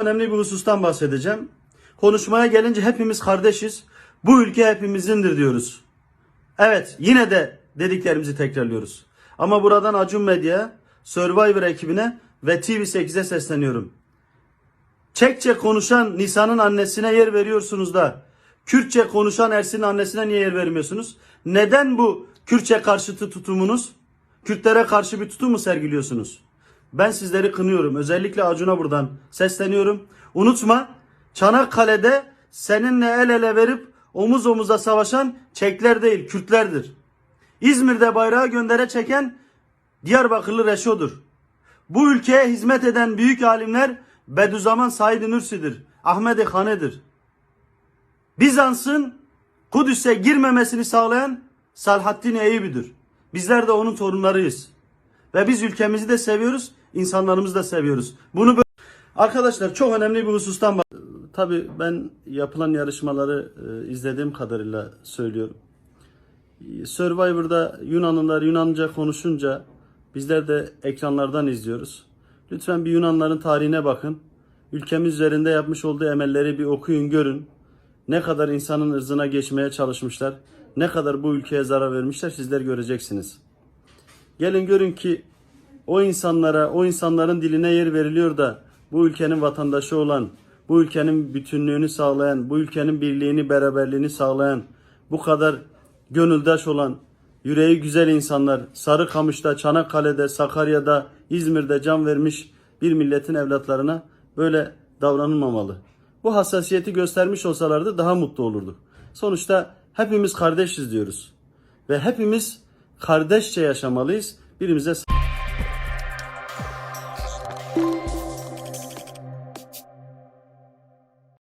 önemli bir husustan bahsedeceğim. Konuşmaya gelince hepimiz kardeşiz. Bu ülke hepimizindir diyoruz. Evet yine de dediklerimizi tekrarlıyoruz. Ama buradan Acun Medya, Survivor ekibine ve TV8'e sesleniyorum. Çekçe konuşan Nisa'nın annesine yer veriyorsunuz da Kürtçe konuşan Ersin'in annesine niye yer vermiyorsunuz? Neden bu Kürtçe karşıtı tutumunuz? Kürtlere karşı bir tutum mu sergiliyorsunuz? Ben sizleri kınıyorum. Özellikle Acun'a buradan sesleniyorum. Unutma Çanakkale'de seninle el ele verip omuz omuza savaşan Çekler değil Kürtlerdir. İzmir'de bayrağı göndere çeken Diyarbakırlı Reşo'dur. Bu ülkeye hizmet eden büyük alimler Bediüzzaman Said Nursi'dir. Ahmet-i Hane'dir. Bizans'ın Kudüs'e girmemesini sağlayan Salhaddin Eyyubi'dir. Bizler de onun torunlarıyız. Ve biz ülkemizi de seviyoruz, insanlarımızı da seviyoruz. Bunu bö- Arkadaşlar çok önemli bir husustan bak. Tabii ben yapılan yarışmaları e, izlediğim kadarıyla söylüyorum. Survivor'da Yunanlılar Yunanca konuşunca bizler de ekranlardan izliyoruz. Lütfen bir Yunanların tarihine bakın. Ülkemiz üzerinde yapmış olduğu emelleri bir okuyun görün. Ne kadar insanın ırzına geçmeye çalışmışlar. Ne kadar bu ülkeye zarar vermişler sizler göreceksiniz. Gelin görün ki o insanlara, o insanların diline yer veriliyor da bu ülkenin vatandaşı olan, bu ülkenin bütünlüğünü sağlayan, bu ülkenin birliğini, beraberliğini sağlayan, bu kadar gönüldaş olan, yüreği güzel insanlar Sarıkamış'ta, Çanakkale'de, Sakarya'da, İzmir'de can vermiş bir milletin evlatlarına böyle davranılmamalı. Bu hassasiyeti göstermiş olsalardı daha mutlu olurduk. Sonuçta hepimiz kardeşiz diyoruz. Ve hepimiz kardeşçe yaşamalıyız. Birimize Thank you.